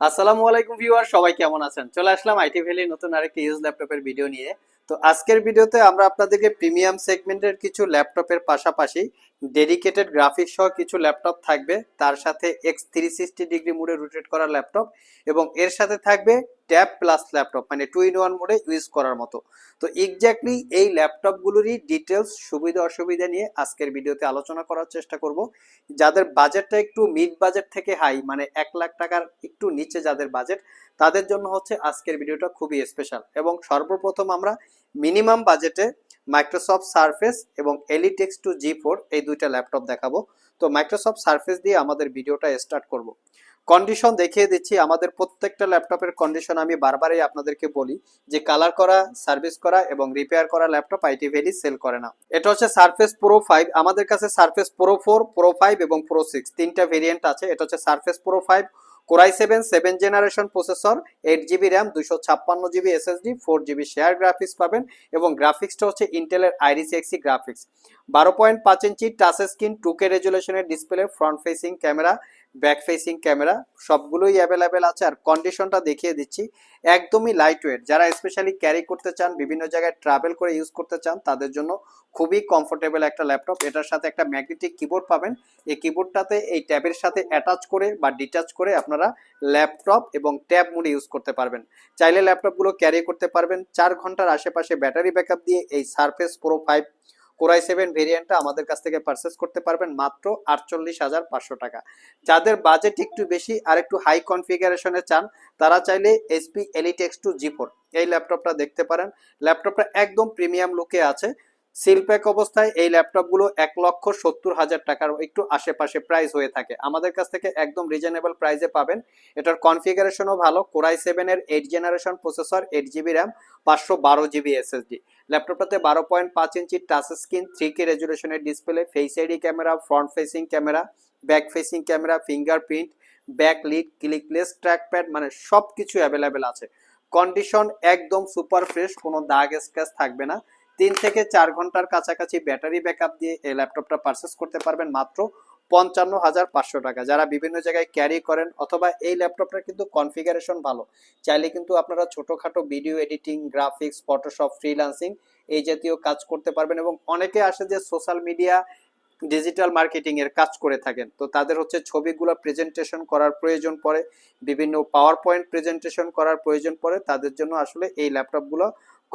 আসসালামু আলাইকুম ভিউয়ার, সবাই কেমন আছেন? চলে আসলাম আইটি ভ্যালি নতুন আরেকটি ইউজ ল্যাপটপের ভিডিও নিয়ে। তো আজকের ভিডিওতে আমরা আপনাদেরকে প্রিমিয়াম সেগমেন্টের কিছু ল্যাপটপের পাশাপাশি ডেডিকেটেড গ্রাফিক্স সহ কিছু ল্যাপটপ থাকবে। তার সাথে এক্স থ্রি সিক্সটি ডিগ্রি মোডে রোটেট করা ল্যাপটপ এবং এর সাথে থাকবে ট্যাব প্লাস ল্যাপটপ মানে টু ইন ওয়ান মোডে ইউজ করার মতো। তো এক্স্যাক্টলি এই ল্যাপটপগুলোরই ডিটেলস সুবিধা অসুবিধা নিয়ে আজকের ভিডিওতে আলোচনা করার চেষ্টা করব। যাদের বাজেটটা একটু মিড বাজেট থেকে হাই মানে এক লাখ টাকার একটু নিচে যাদের বাজেট তাদের জন্য হচ্ছে আজকের ভিডিওটা খুবই স্পেশাল এবং সর্বপ্রথম আমরা মিনিমাম বাজেটে মাইক্রোসফট সারফেস এবং এলিটেক্স টু জি এই দুইটা ল্যাপটপ দেখাবো। তো মাইক্রোসফট সারফেস দিয়ে আমাদের ভিডিওটা স্টার্ট করব। কন্ডিশন দেখিয়ে দিচ্ছি, আমাদের প্রত্যেকটা ল্যাপটপের কন্ডিশন আমি বারবারই আপনাদেরকে বলি যে কালার করা সার্ভিস করা এবং রিপেয়ার করা ল্যাপটপ আইটি ভ্যালি সেল করে না। এটা হচ্ছে সারফেস প্রো ফাইভ আমাদের কাছে Surface Pro four Pro five এবং প্রো সিক্স তিনটা ভেরিয়েন্ট আছে। এটা হচ্ছে Surface Pro five core i seven seven generation processor eight GB RAM দুশো ছাপ্পান্ন GB SSD four GB share graphics পাবেন এবং গ্রাফিক্সটা হচ্ছে ইন্টেলের আইরিস এক্সি গ্রাফিক্স বারো পয়েন্ট পাঁচ inch touch screen two K রেজুলেশনের display front facing camera back facing camera সবগুলোই অ্যাভেলেবেল আছে আর কন্ডিশনটা দেখিয়ে দিচ্ছি। একদমই লাইট ওয়েট যারা স্পেশালি ক্যারি করতে চান, বিভিন্ন জায়গায় ট্রাভেল করে ইউজ করতে চান, তাদের জন্য খুবই কমফোর্টেবল একটা ল্যাপটপ এটার সাথে একটা ম্যাগনেটিক কিবোর্ড পাবেন। এই কিবোর্ডটাতে এই ট্যাবের সাথে অ্যাটাচ করে বা ডিটাচ করে আপনারা ল্যাপটপ এবং ট্যাব মোডে ইউজ করতে পারবেন। চাইলে ল্যাপটপগুলো ক্যারি করতে পারবেন। চার ঘণ্টার আশেপাশে ব্যাটারি ব্যাকআপ দিয়ে এই Surface Pro five core i seven ভেরিয়েন্টটা আমাদের কাছ থেকে পারচেস করতে পারবেন মাত্র আটচল্লিশ হাজার পাঁচশো টাকা। যাদের বাজেট একটু বেশি আর একটু হাই কনফিগারেশনে চান, তারা চাইলে SP Elite x two G four এই ল্যাপটপটা দেখতে পারেন। ল্যাপটপটা একদম প্রিমিয়াম লুকে আছে। সিল প্যাক অবস্থায় এই ল্যাপটপগুলো এক লক্ষ সত্তর হাজার টাকার একটু আশেপাশে প্রাইস হয়ে থাকে। আমাদের কাছ থেকে একদম রিজনেবল প্রাইসে পাবেন। এটার কনফিগারেশনও ভালো। কোরাই সেভেনের eight generation processor eight GB RAM পাঁচশো বারো জিবি এসএসডি ল্যাপটপটাতে বারো পয়েন্ট পাঁচ inch touch screen three K রেজুলেশনের display face ID camera front facing camera back facing camera fingerprint backlit clickless trackpad মানে সব কিছু অ্যাভেলেবেল আছে। কন্ডিশন একদম সুপার ফ্রেশ কোনো দাগ স্ক্র্যাচ থাকবে না। তিন থেকে চার ঘণ্টার কাছাকাছি ব্যাটারি ব্যাকআপ দিয়ে এই ল্যাপটপটা পারচেস করতে পারবেন মাত্র পঞ্চান্ন হাজার পাঁচশো টাকা। যারা বিভিন্ন জায়গায় ক্যারি করেন অথবা এই ল্যাপটপটার কিন্তু কনফিগারেশন ভালো, চাইলে কিন্তু আপনারা ছোটোখাটো video editing graphics Photoshop freelancing এই জাতীয় কাজ করতে পারবেন এবং অনেকে আসে যে সোশ্যাল মিডিয়া ডিজিটাল মার্কেটিং এর কাজ করে থাকেন। তো তাদের হচ্ছে ছবিগুলো প্রেজেন্টেশন করার প্রয়োজন পড়ে, বিভিন্ন পাওয়ার পয়েন্ট প্রেজেন্টেশন করার প্রয়োজন পড়ে, তাদের জন্য আসলে এই ল্যাপটপগুলো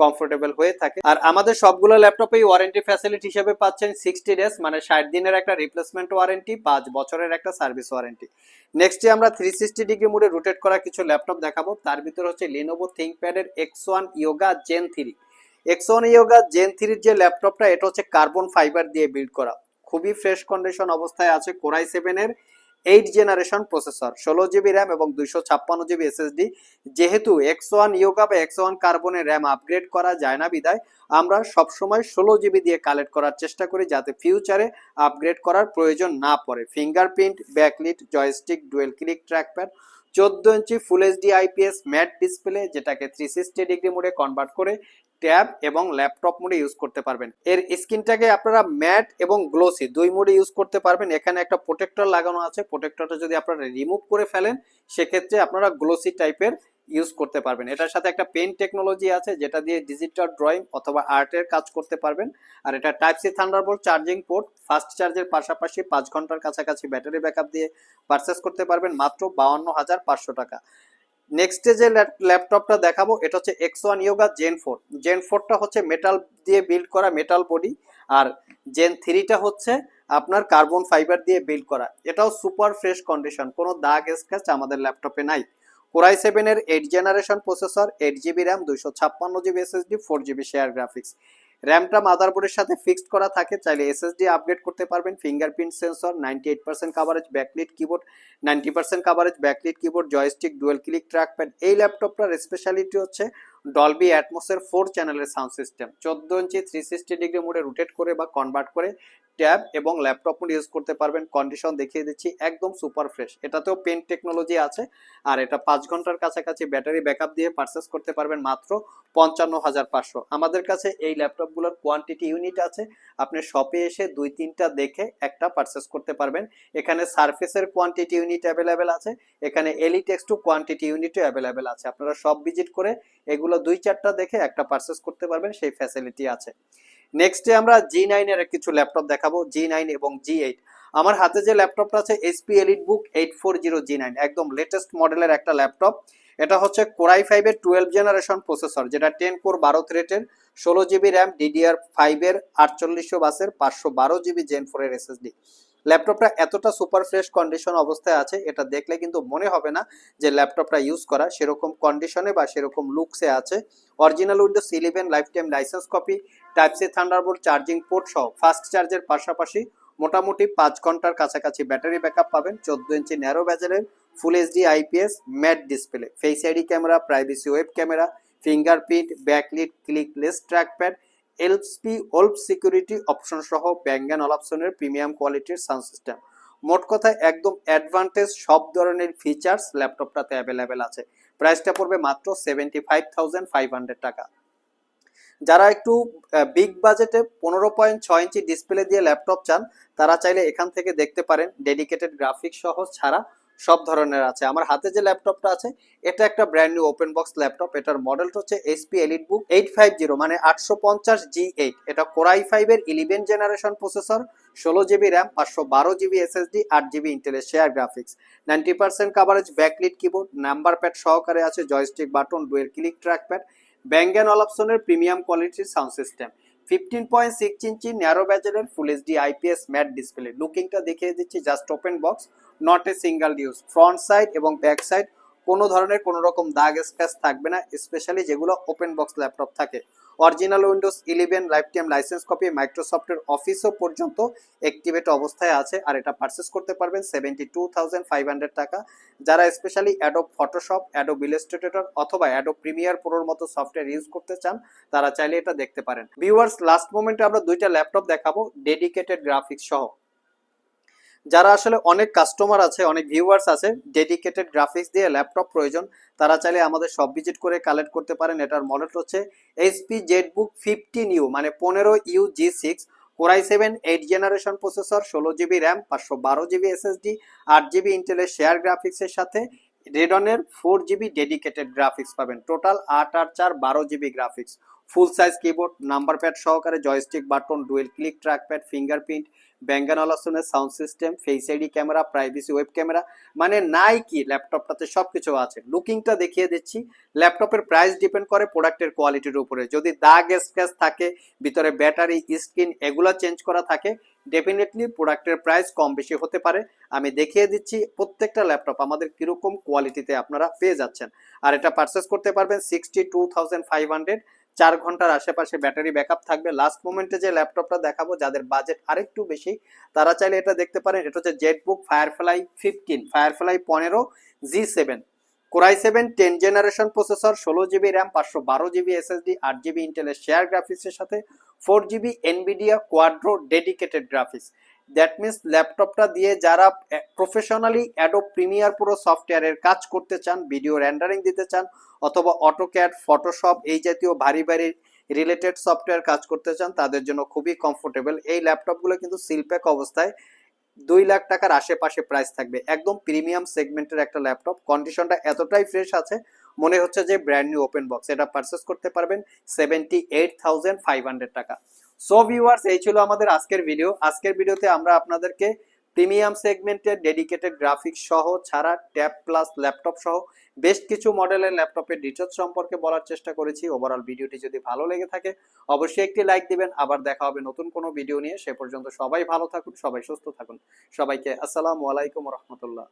কমফোর্টেবল হয়ে থাকে। আর আমাদের সবগুলো ল্যাপটপেই ওয়ারেন্টি ফ্যাসিলিটি হিসেবে পাচ্ছেন সিক্সটি ডেজ মানে ষাট দিনের একটা রিপ্লেসমেন্ট ওয়ারেন্টি পাঁচ বছরের একটা সার্ভিস ওয়ারেন্টি নেক্সটে আমরা থ্রি সিক্সটি ডিগ্রি মোডে রোটেট করা কিছু ল্যাপটপ দেখাবো। তার ভিতরে হচ্ছে Lenovo থিঙ্কপ্যাডের X one Yoga Gen three X one Yoga Gen থ্রির যে ল্যাপটপটা, এটা হচ্ছে কার্বন ফাইবার দিয়ে বিল্ড করা। খুবই ফ্রেশ কন্ডিশন অবস্থায় আছে কোরাই সেভেনের এইট জেনারেশন প্রসেসর ষোলো জিবি র্যাম এবং দুইশো ছাপ্পান্ন জিবি এসএসডি যেহেতু এক্স ওয়ান ইয়োগা বা এক্স ওয়ান কার্বনের র্যাম আপগ্রেড করা যায় না বিদায় আমরা সবসময় ষোলো জিবি দিয়ে কালেক্ট করার চেষ্টা করি যাতে ফিউচারে আপগ্রেড করার প্রয়োজন না পড়ে। Fingerprint backlit joystick dual click trackpad চোদ্দ inch full HD IPS matte display যেটাকে থ্রি সিক্সটি ডিগ্রি মোডে কনভার্ট করে ট্যাব এবং ল্যাপটপ মোডে ইউজ করতে পারবেন। এর স্ক্রিনটাকে আপনারা ম্যাট এবং গ্লোসি দুই মোডে ইউজ করতে পারবেন। এখানে একটা প্রোটেক্টর লাগানো আছে। প্রোটেক্টরটা যদি আপনারা রিমুভ করে ফেলেন, সেক্ষেত্রে আপনারা গ্লোসি টাইপের ইউজ করতে পারবেন। এটার সাথে একটা পেন টেকনোলজি আছে, যেটা দিয়ে ডিজিটাল ড্রয়িং অথবা আর্টের কাজ করতে পারবেন। আর এটা type C Thunderbolt charging port fast চার্জের পাশাপাশি পাঁচ ঘণ্টার কাছাকাছি ব্যাটারি ব্যাকআপ দিয়ে পারচেস করতে পারবেন। মাত্র বাউন্ন হাজার পাঁচশো টাকা। নেক্সটে যে ল্যাপটপটা দেখাবো, এটা হচ্ছে X one yoga gen four gen ফোরটা হচ্ছে মেটাল দিয়ে বিল্ড করা মেটাল বডি আর জেন থ্রিটা হচ্ছে আপনার কার্বন ফাইবার দিয়ে বিল্ড করা। এটাও সুপার ফ্রেশ কন্ডিশন কোনো দাগ স্ক্র্যাচ আমাদের ল্যাপটপে নাই। কোরাই সেভেনের eight generation processor eight GB RAM দুইশো ছাপ্পান্ন GB SSD four GB share graphics র্যামটা মাদারবোর্ডের সাথে ফিক্সড করা থাকে, চাইলে এসএসডি আপগ্রেড করতে পারবেন fingerprint sensor ninety eight percent coverage backlit keyboard ninety percent coverage backlit keyboard joystick dual click trackpad এই ল্যাপটপটার স্পেশালিটি হচ্ছে ডলবি অ্যাটমোসের ফোর চ্যানেলের সাউন্ড সিস্টেম চোদ্দ ইঞ্চি থ্রি সিক্সটি ডিগ্রি মোডে রোটেট করে বা কনভার্ট করে ট্যাব এবং ল্যাপটপ মোড ইউজ করতে পারবেন। কন্ডিশন দেখিয়ে দিচ্ছি, একদম সুপার ফ্রেশ এটাতেও পেন টেকনোলজি আছে, আর এটা পাঁচ ঘণ্টার কাছাকাছি ব্যাটারি ব্যাকআপ দিয়ে পারচেস করতে পারবেন মাত্র পঞ্চান্ন হাজার পাঁচশো। আমাদের কাছে এই ল্যাপটপগুলোর কোয়ান্টিটি ইউনিট আছে। আপনি শপে এসে দুই, তিনটা দেখে একটা পারচেস করতে পারবেন। এখানে সার্ফেসের কোয়ান্টিটি ইউনিট অ্যাভেলেবেল আছে, এখানে এলিটেক্স টু কোয়ান্টিটি ইউনিটও অ্যাভেলেবেল আছে। আপনারা সব ভিজিট করে এগুলো দুই চারটা দেখে একটা পারচেস করতে পারবেন, সেই ফ্যাসিলিটি আছে। নেক্সটে আমরা জি নাইনের কিছু ল্যাপটপ দেখাবো জি নাইন এবং জি এইট আমার হাতে যে ল্যাপটপটা আছে HP EliteBook eight four zero G nine একদম লেটেস্ট মডেলের একটা ল্যাপটপ এটা হচ্ছে কোরাই ফাইভের টুয়েলভ জেনারেশন প্রসেসর যেটা টেন কোর বারো থ্রেটের ষোলো জিবি র্যাম ডিডিআর ফাইভের আটচল্লিশশো বাসের, পাঁচশো বারো জিবি জেন ফোরের এসএসডি ল্যাপটপটা এতটা সুপার ফ্রেশ কন্ডিশন অবস্থায় আছে, এটা দেখলে কিন্তু মনে হবে না যে ল্যাপটপটা ইউজ করা সেরকম কন্ডিশনে বা সেরকম লুকসে আছে। Original Windows eleven lifetime licence copy type C Thunderbolt charging port সহ ফাস্ট চার্জের পাশাপাশি মোটামুটি পাঁচ ঘণ্টার কাছাকাছি ব্যাটারি ব্যাকআপ পাবেন, চোদ্দ ইঞ্চি narrow ব্যাজেলের full HD IPS matte display face ID camera privacy web camera fingerprint backlit clickless trackpad HP Wolf security option সহ ব্যাঙ্গান অলাপশনের প্রিমিয়াম কোয়ালিটির সাউন্ড সিস্টেম। মোট কথায় একদম অ্যাডভান্টেজ সব ধরনের ফিচার্স ল্যাপটপটাতে অ্যাভেলেবেল আছে। প্রাইসটা পড়বে মাত্র seventy five thousand five hundred টাকা। যারা একটু বিগ বাজেটে পনেরো পয়েন্ট ছয় ইঞ্চি ডিসপ্লে দিয়ে ল্যাপটপ চান, তারা চাইলে এখান থেকে দেখতে পারেন ডেডিকেটেড গ্রাফিক্স সহ ছাড়া সব ধরনের আছে। আমার হাতে যে ল্যাপটপটা আছে, এটা একটা brand new open box laptop. এটার মডেলটা হচ্ছে HP EliteBook eight five zero মানে আটশো পঞ্চাশ জি এইট এটা কোরাই ফাইভের ইলেভেন জেনারেশন প্রসেসর ষোলো জিবি র্যাম পাঁচশো বারো জিবি এসএসডি আট জিবি ইন্টেলের share graphics ninety percent coverage backlit keyboard number pad সহকারে আছে joystick button dual click trackpad Bang and অলাপসনের premium কোয়ালিটির sound system fifteen point six ইঞ্চি narrow ব্যাজেলের full HD IPS matte display লুকিংটা দেখিয়ে দিচ্ছি just open box not a single use front side এবং back side কোনো ধরনের কোনো রকম দাগ স্ক্র্যাচ থাকবে না স্পেশালি যেগুলো ওপেন বক্স ল্যাপটপ থাকে। Original Windows eleven lifetime licence copy মাইক্রোসফটের অফিসও পর্যন্ত অ্যাক্টিভেট অবস্থায় আছে, আর এটা পারচেস করতে পারবেন seventy two thousand five hundred টাকা। যারা specially Adobe Photoshop Adobe Illustrator অথবা অ্যাডোব প্রিমিয়ার প্রোর মতো সফটওয়্যার ইউজ করতে চান, তারা চাইলে এটা দেখতে পারেন। ভিউয়ার্স লাস্ট মোমেন্টে আমরা দুইটা ল্যাপটপ দেখাবো ডেডিকেটেড গ্রাফিক্স সহ। যারা আসলে অনেক কাস্টমার আছে, অনেক ভিউয়ার্স আছে ডেডিকেটেড গ্রাফিক্স দিয়ে ল্যাপটপ প্রয়োজন, তারা চাইলে আমাদের সব ভিজিট করে কালেক্ট করতে পারেন। এটার মডেল হচ্ছে এইচপি জেটবুক ফিফটিন ইউ মানে পনেরো U G six core i seven eight generation processor ষোলো জিবি র্যাম পাঁচশো বারো জিবি এসএসডি আট জিবি ইন্টেলের শেয়ার গ্রাফিক্সের সাথে রেডনের ফোর জিবি ডেডিকেটেড গ্রাফিক্স পাবেন। টোটাল আট আট চার বারো GB graphics full size keyboard number pad সহকারে joystick button dual click trackpad fingerprint ব্যাঙ্গানলাসনের sound system face ID camera privacy web camera মানে নাই কি ল্যাপটপটাতে সব কিছু আছে। লুকিংটা দেখিয়ে দিচ্ছি। ল্যাপটপের প্রাইস ডিপেন্ড করে প্রোডাক্টের কোয়ালিটির উপরে। যদি দাগ স্ক্র্যাচ থাকে, ভিতরে ব্যাটারি স্ক্রিন এগুলো চেঞ্জ করা থাকে ডেফিনেটলি প্রোডাক্টের প্রাইস কম বেশি হতে পারে। আমি দেখিয়ে দিচ্ছি, প্রত্যেকটা ল্যাপটপ আমাদের কীরকম কোয়ালিটিতে আপনারা পেয়ে যাচ্ছেন। আর এটা পারচেস করতে পারবেন sixty two thousand five hundred চার ঘণ্টার আশেপাশে ব্যাটারি ব্যাকআপ থাকবে। লাস্ট মোমেন্টে যে ল্যাপটপটা দেখাবো, যাদের বাজেট আরেকটু বেশি, তারা চাইলে এটা দেখতে পারেন। এটা হচ্ছে জেটবুক ফায়ারফ্লাই ফিফটিন ফায়ারফ্লাই পনেরো G seven core i seven ten generation processor ষোলো জিবি র্যাম পাঁচশো বারো জিবি এসএসডি আট জিবি ইন্টেলের শেয়ার গ্রাফিক্সের সাথে four GB Nvidia Quadro dedicated graphics that means ল্যাপটপটা দিয়ে যারা প্রফেশনালি অ্যাডো প্রিমিয়ার পুরো সফটওয়্যারের কাজ করতে চান ভিডিও র্যান্ডারিং দিতে চান, অথবা অটোক্যাড ফটোশপ এই জাতীয় ভারী ভারী রিলেটেড সফটওয়্যার কাজ করতে চান, তাদের জন্য খুবই কমফোর্টেবল এই ল্যাপটপগুলো কিন্তু সিলপ্যাক অবস্থায় দুই লাখ টাকার আশেপাশে প্রাইস থাকবে। একদম প্রিমিয়াম সেগমেন্টের একটা ল্যাপটপ কন্ডিশনটা এতটাই ফ্রেশ আছে, মনে হচ্ছে যে ব্র্যান্ড নিউ ওপেন বক্স এটা পারচেস করতে পারবেন seventy eight thousand five hundred টাকা। সো ভিউয়ার্স এই ছিল আমাদের আজকের ভিডিও আজকের ভিডিওতে আমরা আপনাদেরকে প্রিমিয়াম সেগমেন্টের ডেডিকেটেড গ্রাফিক্স সহ, ছাড়া ট্যাব প্লাস ল্যাপটপ সহ বেশ কিছু মডেলের ল্যাপটপের ডিটেলস সম্পর্কে বলার চেষ্টা করেছি। ওভারঅল ভিডিওটি যদি ভালো লেগে থাকে, অবশ্যই একটি লাইক দিবেন। আবার দেখা হবে নতুন কোনো ভিডিও নিয়ে। সে পর্যন্ত সবাই ভালো থাকুন, সবাই সুস্থ থাকুন। সবাইকে আসসালামু আলাইকুম রহমতুল্লাহ।